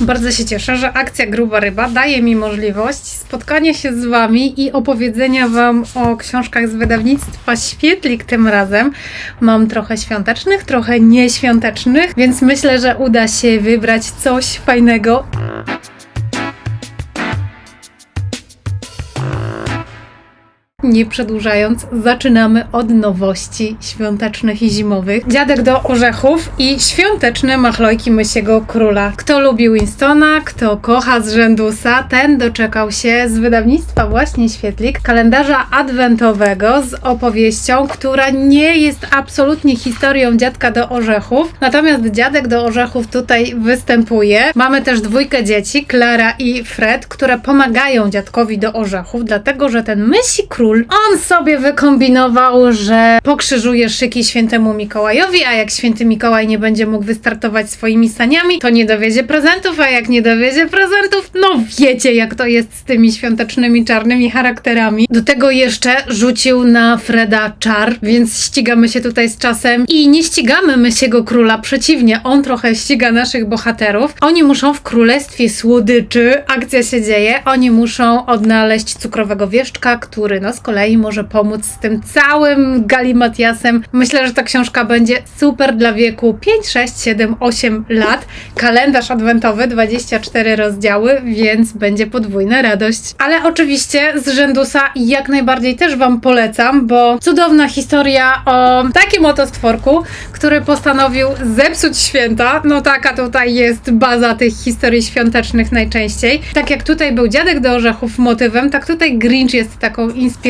Bardzo się cieszę, że akcja Gruba Ryba daje mi możliwość spotkania się z Wami i opowiedzenia Wam o książkach z wydawnictwa Świetlik tym razem. Mam trochę świątecznych, trochę nieświątecznych, więc myślę, że uda się wybrać coś fajnego. Nie przedłużając, zaczynamy od nowości świątecznych i zimowych. Dziadek do orzechów i świąteczne machlojki Mysiego Króla. Kto lubi Winstona, kto kocha z rzędusa, ten doczekał się z wydawnictwa właśnie Świetlik kalendarza adwentowego z opowieścią, która nie jest absolutnie historią dziadka do orzechów, natomiast dziadek do orzechów tutaj występuje. Mamy też dwójkę dzieci, Klara i Fred, które pomagają dziadkowi do orzechów, dlatego że ten Mysi Król, on sobie wykombinował, że pokrzyżuje szyki świętemu Mikołajowi, a jak święty Mikołaj nie będzie mógł wystartować swoimi saniami, to nie dowiedzie prezentów, a jak nie dowiedzie prezentów, no wiecie jak to jest z tymi świątecznymi czarnymi charakterami. Do tego jeszcze rzucił na Freda czar, więc ścigamy się tutaj z czasem i nie ścigamy Mysiego Króla, przeciwnie, on trochę ściga naszych bohaterów. Oni muszą w Królestwie Słodyczy, akcja się dzieje, oni muszą odnaleźć cukrowego wieszczka, który no kolei może pomóc z tym całym galimatiasem. Myślę, że ta książka będzie super dla wieku 5, 6, 7, 8 lat. Kalendarz adwentowy, 24 rozdziały, więc będzie podwójna radość. Ale oczywiście z Rzędusa jak najbardziej też Wam polecam, bo cudowna historia o takim oto stworku, który postanowił zepsuć święta. No taka tutaj jest baza tych historii świątecznych najczęściej. Tak jak tutaj był dziadek do orzechów motywem, tak tutaj Grinch jest taką inspiracją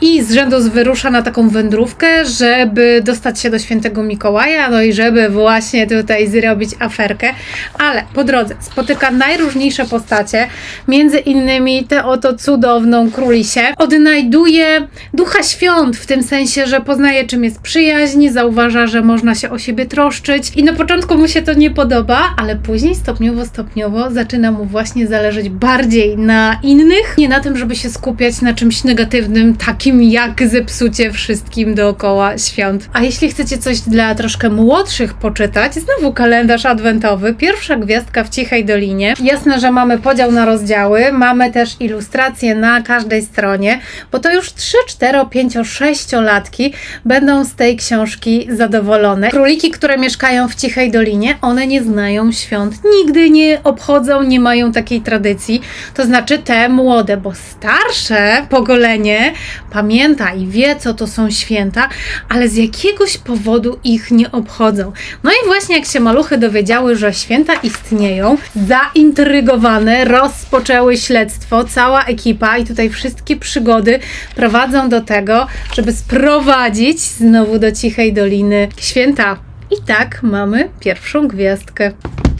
i z rzędu wyrusza na taką wędrówkę, żeby dostać się do świętego Mikołaja, no i żeby właśnie tutaj zrobić aferkę. Ale po drodze spotyka najróżniejsze postacie, między innymi tę oto cudowną królisię. Odnajduje ducha świąt, w tym sensie, że poznaje czym jest przyjaźń, zauważa, że można się o siebie troszczyć i na początku mu się to nie podoba, ale później stopniowo, stopniowo zaczyna mu właśnie zależeć bardziej na innych, nie na tym, żeby się skupiać na czymś negatywnym, takim jak zepsucie wszystkim dookoła świąt. A jeśli chcecie coś dla troszkę młodszych poczytać, znowu kalendarz adwentowy, pierwsza gwiazdka w Cichej Dolinie. Jasne, że mamy podział na rozdziały, mamy też ilustracje na każdej stronie, bo to już 3, 4, 5, 6 latki będą z tej książki zadowolone. Króliki, które mieszkają w Cichej Dolinie, one nie znają świąt, nigdy nie obchodzą, nie mają takiej tradycji. To znaczy te młode, bo starsze pokolenie pamięta i wie, co to są święta, ale z jakiegoś powodu ich nie obchodzą. No i właśnie jak się maluchy dowiedziały, że święta istnieją, zaintrygowane rozpoczęły śledztwo, cała ekipa i tutaj wszystkie przygody prowadzą do tego, żeby sprowadzić znowu do Cichej Doliny święta. I tak mamy pierwszą gwiazdkę.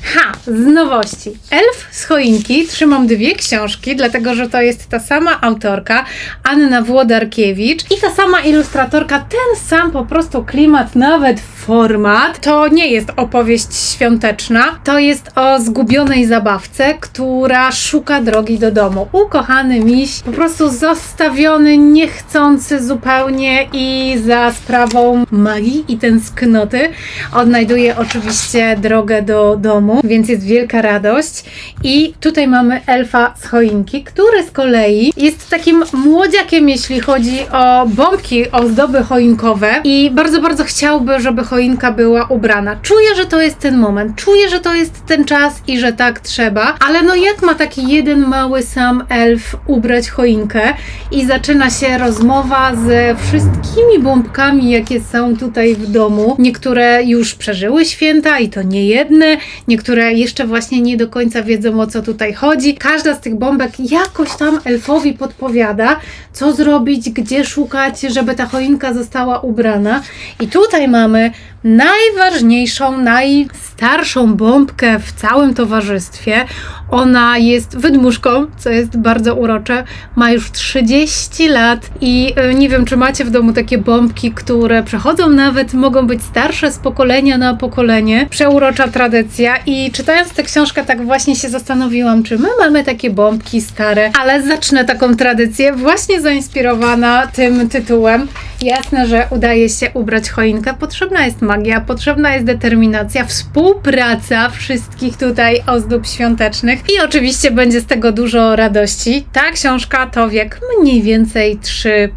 Ha, z nowości. Elf z choinki. Trzymam dwie książki, dlatego że to jest ta sama autorka, Anna Włodarkiewicz i ta sama ilustratorka, ten sam po prostu klimat, nawet format. To nie jest opowieść świąteczna, to jest o zgubionej zabawce, która szuka drogi do domu. Ukochany miś, po prostu zostawiony, niechcący zupełnie i za sprawą magii i tęsknoty odnajduje oczywiście drogę do domu, więc jest wielka radość. I tutaj mamy elfa z choinki, który z kolei jest takim młodziakiem, jeśli chodzi o bombki, ozdoby choinkowe i bardzo, bardzo chciałby, żeby choinka była ubrana. Czuję, że to jest ten moment, czuję, że to jest ten czas i że tak trzeba, ale no jak ma taki jeden mały sam elf ubrać choinkę i zaczyna się rozmowa ze wszystkimi bombkami, jakie są tutaj w domu. Niektóre już przeżyły święta i to nie jedne, niektóre jeszcze właśnie nie do końca wiedzą o co tutaj chodzi. Każda z tych bombek jakoś tam elfowi podpowiada, co zrobić, gdzie szukać, żeby ta choinka została ubrana. I tutaj mamy najważniejszą, najstarszą bombkę w całym towarzystwie. Ona jest wydmuszką, co jest bardzo urocze. Ma już 30 lat i y, nie wiem, czy macie w domu takie bombki, które przechodzą nawet, mogą być starsze z pokolenia na pokolenie. Przeurocza tradycja i czytając tę książkę tak właśnie się zastanowiłam, czy my mamy takie bombki stare, ale zacznę taką tradycję właśnie zainspirowana tym tytułem. Jasne, że udaje się ubrać choinkę, potrzebna jest magia, potrzebna jest determinacja, współpraca wszystkich tutaj ozdób świątecznych i oczywiście będzie z tego dużo radości. Ta książka to wiek mniej więcej 3.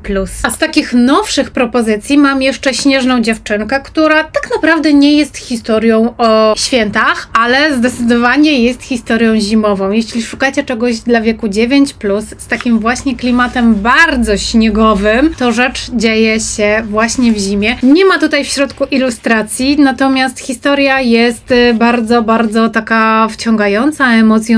A z takich nowszych propozycji mam jeszcze Śnieżną Dziewczynkę, która tak naprawdę nie jest historią o świętach, ale zdecydowanie jest historią zimową. Jeśli szukacie czegoś dla wieku 9, z takim właśnie klimatem bardzo śniegowym, to rzecz dzieje się właśnie w zimie. Nie ma tutaj w środku ilustracji, natomiast historia jest y, bardzo, bardzo taka wciągająca, emocjonująca,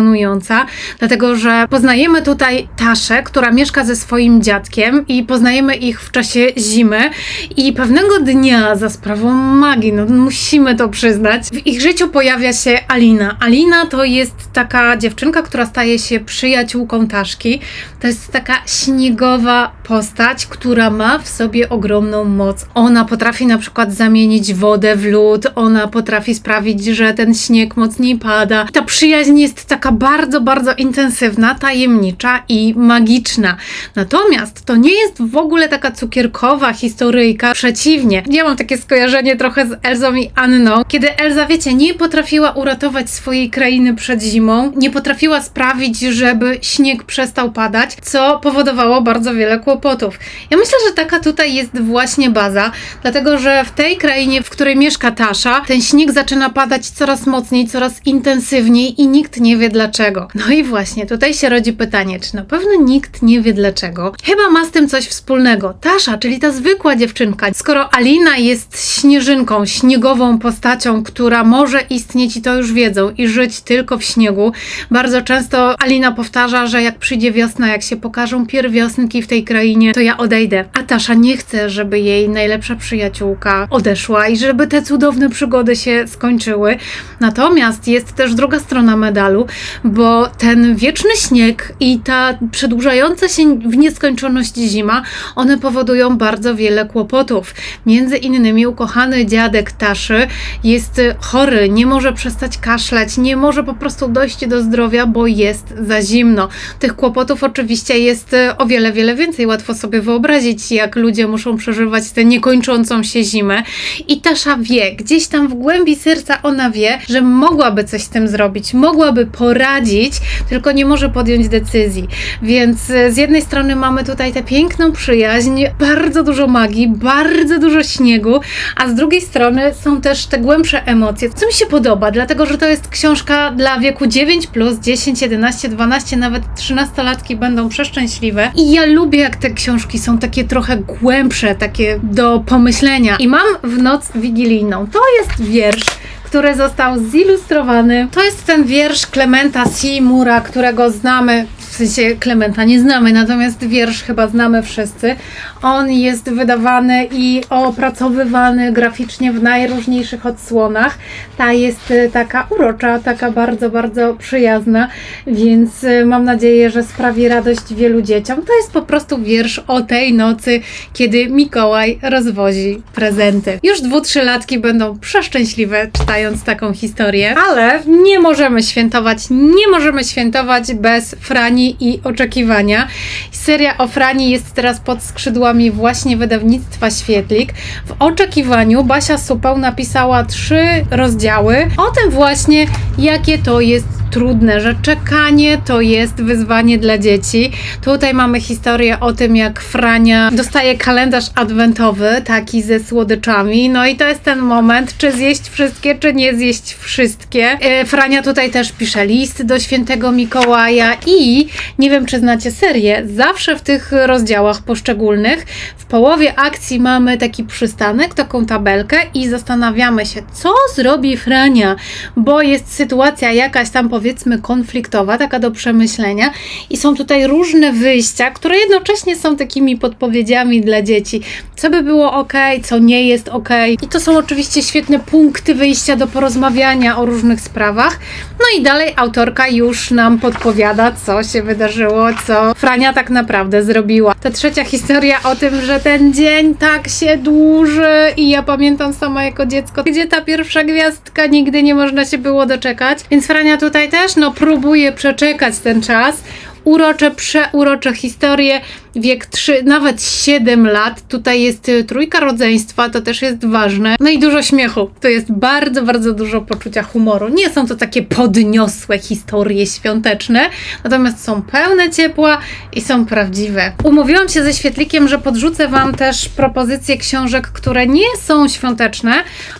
dlatego że poznajemy tutaj Taszę, która mieszka ze swoim dziadkiem i poznajemy ich w czasie zimy i pewnego dnia za sprawą magii, no musimy to przyznać, w ich życiu pojawia się Alina. Alina to jest taka dziewczynka, która staje się przyjaciółką Taszki. To jest taka śniegowa postać, która ma w sobie ogromną moc. Ona potrafi na przykład zamienić wodę w lód, ona potrafi sprawić, że ten śnieg mocniej pada. Ta przyjaźń jest taka bardzo, bardzo intensywna, tajemnicza i magiczna. Natomiast to nie jest w ogóle taka cukierkowa historyjka. Przeciwnie, ja mam takie skojarzenie trochę z Elzą i Anną, kiedy Elza, wiecie, nie potrafiła uratować swojej krainy przed zimą, nie potrafiła sprawić, żeby śnieg przestał padać, co powodowało bardzo wiele kłopotów. Ja myślę, że taka tutaj jest właśnie baza, dlatego że w tej krainie, w której mieszka Tasza, ten śnieg zaczyna padać coraz mocniej, coraz intensywniej i nikt nie wie dlaczego. No i właśnie tutaj się rodzi pytanie, czy na pewno nikt nie wie dlaczego? Chyba ma z tym coś wspólnego. Tasza, czyli ta zwykła dziewczynka, skoro Alina jest śnieżynką, śniegową postacią, która może istnieć i to już wiedzą i żyć tylko w śniegu, bardzo często Alina powtarza, że jak przyjdzie wiosna, jak się pokażą pierwiosnki w tej krainie, to ja odejdę. A Tasza nie chce, żeby jej najlepsza przyjaciółka odeszła i żeby te cudowne przygody się skończyły. Natomiast jest też druga strona medalu, bo ten wieczny śnieg i ta przedłużająca się w nieskończoność zima, one powodują bardzo wiele kłopotów. Między innymi ukochany dziadek Taszy jest chory, nie może przestać kaszleć, nie może po prostu dojść do zdrowia, bo jest za zimno. Tych kłopotów oczywiście jest o wiele, wiele więcej. Łatwo sobie wyobrazić, jak ludzie muszą przeżywać tę niekończącą się zimę. I Tasza wie, gdzieś tam w głębi serca ona wie, że mogłaby coś z tym zrobić, mogłaby poradzić, tylko nie może podjąć decyzji. Więc e, z jednej strony mamy tutaj tę piękną przyjaźń, bardzo dużo magii, bardzo dużo śniegu, a z drugiej strony są też te głębsze emocje, co mi się podoba, dlatego że to jest książka dla wieku 9, 10, 11, 12, nawet 13-latki będą przeszczęśliwe. I ja lubię, jak te książki są takie trochę głębsze, takie do pomyślenia. I mam w noc wigilijną. To jest wiersz który został zilustrowany. To jest ten wiersz Klementa Seymoura, którego znamy w sensie Klementa nie znamy, natomiast wiersz chyba znamy wszyscy. On jest wydawany i opracowywany graficznie w najróżniejszych odsłonach. Ta jest e, taka urocza, taka bardzo, bardzo przyjazna, więc e, mam nadzieję, że sprawi radość wielu dzieciom. To jest po prostu wiersz o tej nocy, kiedy Mikołaj rozwozi prezenty. Już dwu, trzylatki będą przeszczęśliwe czytając taką historię, ale nie możemy świętować, nie możemy świętować bez Frani i oczekiwania. Seria o Frani jest teraz pod skrzydłami właśnie wydawnictwa Świetlik. W oczekiwaniu Basia Supeł napisała trzy rozdziały o tym właśnie, jakie to jest trudne, że czekanie to jest wyzwanie dla dzieci. Tutaj mamy historię o tym, jak Frania dostaje kalendarz adwentowy, taki ze słodyczami. No i to jest ten moment, czy zjeść wszystkie, czy nie zjeść wszystkie. E, Frania tutaj też pisze list do świętego Mikołaja i nie wiem, czy znacie serię, zawsze w tych rozdziałach poszczególnych w połowie akcji mamy taki przystanek, taką tabelkę i zastanawiamy się, co zrobi Frania, bo jest sytuacja jakaś tam powiedzmy konfliktowa, taka do przemyślenia i są tutaj różne wyjścia, które jednocześnie są takimi podpowiedziami dla dzieci, co by było ok, co nie jest ok. I to są oczywiście świetne punkty wyjścia do porozmawiania o różnych sprawach. No i dalej autorka już nam podpowiada, co się wydarzyło, co Frania tak naprawdę zrobiła. Ta trzecia historia o tym, że ten dzień tak się dłuży i ja pamiętam sama jako dziecko, gdzie ta pierwsza gwiazdka nigdy nie można się było doczekać. Więc Frania tutaj też no próbuje przeczekać ten czas urocze, przeurocze historie. Wiek 3, nawet 7 lat. Tutaj jest y, trójka rodzeństwa, to też jest ważne. No i dużo śmiechu. To jest bardzo, bardzo dużo poczucia humoru. Nie są to takie podniosłe historie świąteczne, natomiast są pełne ciepła i są prawdziwe. Umówiłam się ze świetlikiem, że podrzucę Wam też propozycje książek, które nie są świąteczne,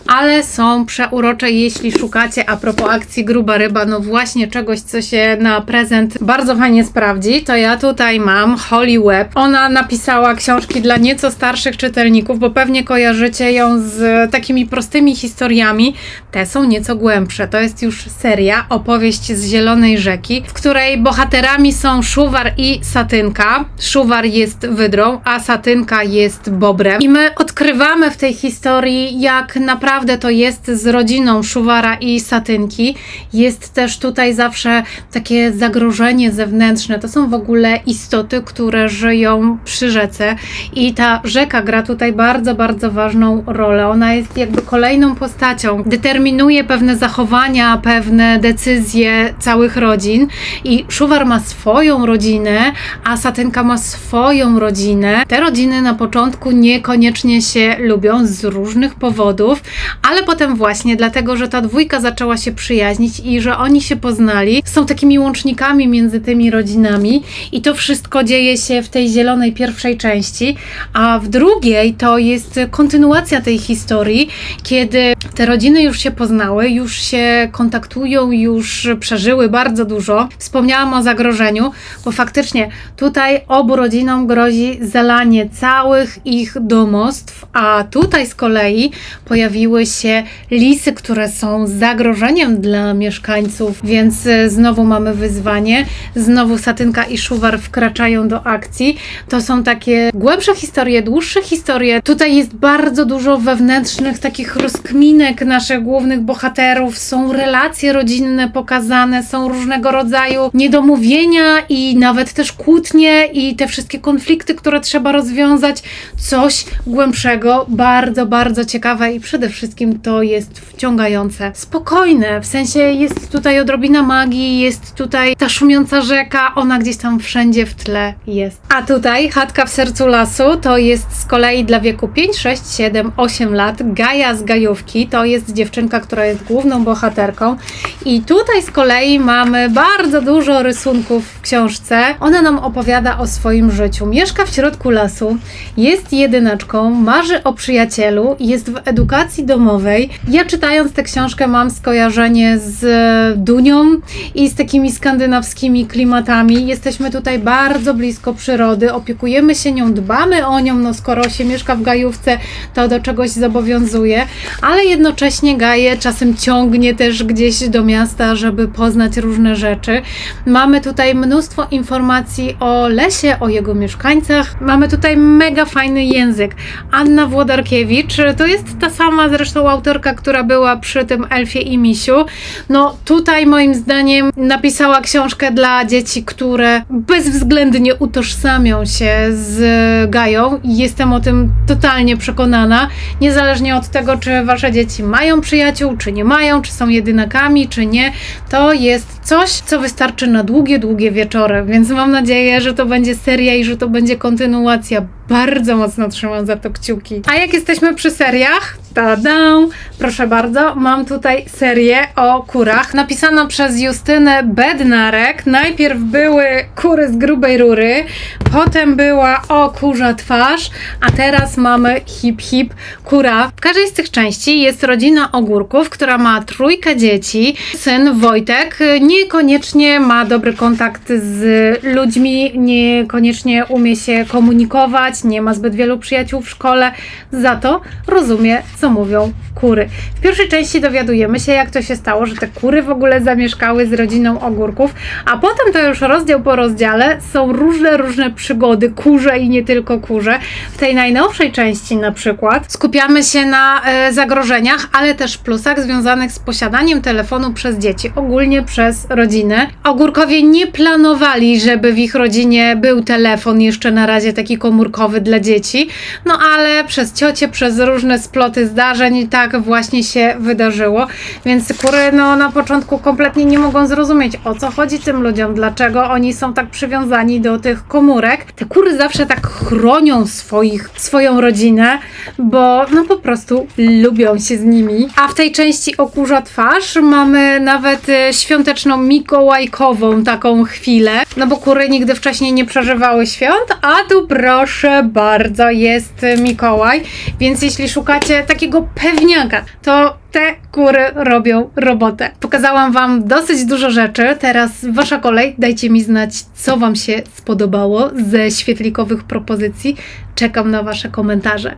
ale są przeurocze, jeśli szukacie a propos akcji Gruba Ryba, no właśnie czegoś, co się na prezent bardzo fajnie sprawdzi, to ja tutaj mam Holly Webb. Ona napisała książki dla nieco starszych czytelników, bo pewnie kojarzycie ją z takimi prostymi historiami. Te są nieco głębsze. To jest już seria, opowieść z Zielonej Rzeki, w której bohaterami są Szuwar i Satynka. Szuwar jest wydrą, a Satynka jest bobrem. I my odkrywamy w tej historii, jak naprawdę to jest z rodziną Szuwara i Satynki. Jest też tutaj zawsze takie zagrożenie zewnętrzne. To są w ogóle istoty, które żyją przy rzece i ta rzeka gra tutaj bardzo, bardzo ważną rolę. Ona jest jakby kolejną postacią. Determinuje pewne zachowania, pewne decyzje całych rodzin i Szuwar ma swoją rodzinę, a Satynka ma swoją rodzinę. Te rodziny na początku niekoniecznie się lubią z różnych powodów, ale potem właśnie dlatego, że ta dwójka zaczęła się przyjaźnić i że oni się poznali, są takimi łącznikami między tymi rodzinami i to wszystko dzieje się w tej zielonej pierwszej części, a w drugiej to jest kontynuacja tej historii, kiedy te rodziny już się poznały, już się kontaktują, już przeżyły bardzo dużo. Wspomniałam o zagrożeniu, bo faktycznie tutaj obu rodzinom grozi zalanie całych ich domostw, a tutaj z kolei pojawiły się lisy, które są zagrożeniem dla mieszkańców, więc e, znowu mamy wyzwanie. Znowu Satynka i Szuwar wkraczają do akcji. To są takie głębsze historie, dłuższe historie. Tutaj jest bardzo dużo wewnętrznych takich rozkminek naszych głównych bohaterów. Są relacje rodzinne pokazane, są różnego rodzaju niedomówienia i nawet też kłótnie i te wszystkie konflikty, które trzeba rozwiązać. Coś głębszego, bardzo, bardzo ciekawe i przede wszystkim to jest wciągające. Spokojne, w sensie jest tutaj odrobina magii, jest tutaj ta szumiąca rzeka, ona gdzieś tam wszędzie w tle jest. A tutaj chatka w sercu lasu to jest z kolei dla wieku 5, 6, 7, 8 lat. Gaja z Gajówki to jest dziewczynka, która jest główną bohaterką. I tutaj z kolei mamy bardzo dużo rysunków w książce. Ona nam opowiada o swoim życiu. Mieszka w środku lasu, jest jedynaczką, marzy o przyjacielu, jest w edukacji domowej. Ja czytając tę książkę mam skojarzenie z Dunią i z takimi skandynawskimi klimatami. Jesteśmy tutaj bardzo blisko przyrody, opiekujemy się nią, dbamy o nią, no skoro się mieszka w gajówce, to do czegoś zobowiązuje, ale jednocześnie Gaję czasem ciągnie też gdzieś do miasta, żeby poznać różne rzeczy. Mamy tutaj mnóstwo informacji o lesie, o jego mieszkańcach. Mamy tutaj mega fajny język. Anna Włodarkiewicz to jest ta sama zresztą autorka, która była przy tym Elfie i Misiu. No tutaj moim zdaniem napisała książkę dla dzieci, które bezwzględnie utożsamią się z Gają i jestem o tym totalnie przekonana. Niezależnie od tego, czy wasze dzieci mają przyjaciół, czy nie mają, czy są jedynakami, czy nie, to jest coś, co wystarczy na długie, długie wieczory, więc mam nadzieję, że to będzie seria i że to będzie kontynuacja. Bardzo mocno trzymam za to kciuki. A jak jesteśmy przy seriach, proszę bardzo, mam tutaj serię o kurach, napisana przez Justynę Bednarek. Najpierw były kury z grubej rury, potem była o kurza twarz, a teraz mamy hip hip kura. W każdej z tych części jest rodzina ogórków, która ma trójkę dzieci. Syn Wojtek niekoniecznie ma dobry kontakt z ludźmi, niekoniecznie umie się komunikować, nie ma zbyt wielu przyjaciół w szkole, za to rozumie, co mówią kury. W pierwszej części dowiadujemy się, jak to się stało, że te kury w ogóle zamieszkały z rodziną ogórków, a potem to już rozdział po rozdziale są różne, różne przygody, kurze i nie tylko kurze. W tej najnowszej części na przykład skupiamy się na e, zagrożeniach, ale też plusach związanych z posiadaniem telefonu przez dzieci, ogólnie przez rodzinę. Ogórkowie nie planowali, żeby w ich rodzinie był telefon jeszcze na razie taki komórkowy dla dzieci, no ale przez ciocie, przez różne sploty zdarzeń tak tak właśnie się wydarzyło. Więc kury no, na początku kompletnie nie mogą zrozumieć, o co chodzi tym ludziom, dlaczego oni są tak przywiązani do tych komórek. Te kury zawsze tak chronią swoich, swoją rodzinę, bo no po prostu lubią się z nimi. A w tej części o kurza twarz mamy nawet e, świąteczną mikołajkową taką chwilę, no bo kury nigdy wcześniej nie przeżywały świąt, a tu proszę bardzo jest Mikołaj, więc jeśli szukacie takiego to te kury robią robotę. Pokazałam Wam dosyć dużo rzeczy. Teraz Wasza kolej. Dajcie mi znać, co Wam się spodobało ze świetlikowych propozycji. Czekam na Wasze komentarze.